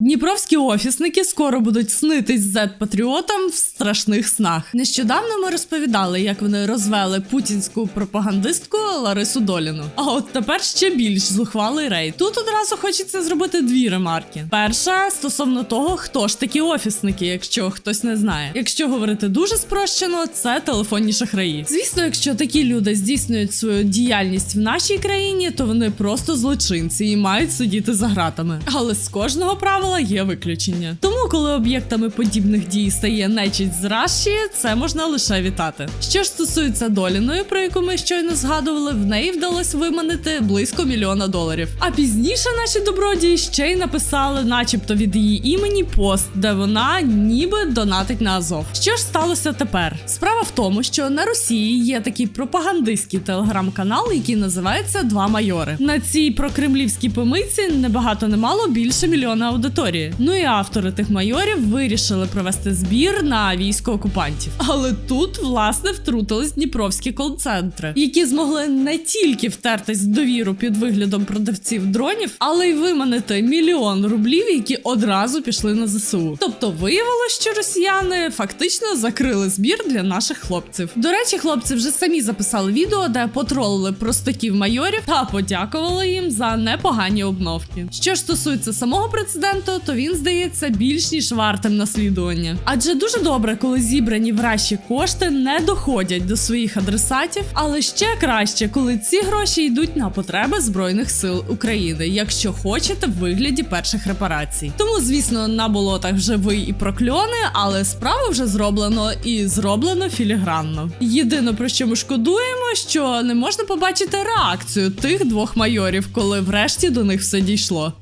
Дніпровські офісники скоро будуть снитись зет-патріотам в страшних снах. Нещодавно ми розповідали, як вони розвели путінську пропагандистку Ларису Доліну. А от тепер ще більш зухвалий рейд. Тут одразу хочеться зробити дві ремарки. Перша стосовно того, хто ж такі офісники, якщо хтось не знає. Якщо говорити дуже спрощено, це телефонні шахраї. Звісно, якщо такі люди здійснюють свою діяльність в нашій країні, то вони просто злочинці і мають сидіти за гратами. Але з кожного правила є виключення. Тому, коли об'єктами подібних дій стає нечість з Раші, це можна лише вітати. Що ж стосується Доліної, про яку ми щойно згадували, в неї вдалося виманити близько мільйона доларів. А пізніше наші добродії ще й написали, начебто від її імені, пост, де вона ніби донатить на Азов. Що ж сталося тепер? Справа в тому, що на Росії є такий пропагандистський телеграм-канал, який називається Два майори. На цій прокремлівській помийці небагато не мало більше мільйона аудиторії. Ну і автори тих майорів вирішили провести збір на військо окупантів. Але тут власне втрутились дніпровські кол-центри, які змогли не тільки втертись в довіру під виглядом продавців дронів, але й виманити мільйон рублів, які одразу пішли на ЗСУ. Тобто виявилось, що росіяни фактично закрили збір для наших хлопців. До речі, хлопці вже самі записали відео, де потролили простаків майорів та подякували їм за непогані обновки. Що ж стосується самого прецеденту, то він здається більш ніж вартим наслідування. Адже дуже добре, коли зібрані в кошти не доходять до своїх адресатів, але ще краще, коли ці гроші йдуть на потреби збройних сил України, якщо хочете в вигляді перших репарацій. Тому, звісно, на болотах вже ви і прокльони, але справа вже зроблено і зроблено філігранно. Єдине про що ми шкодуємо, що не можна побачити реакцію тих двох майорів, коли врешті до них все дійшло.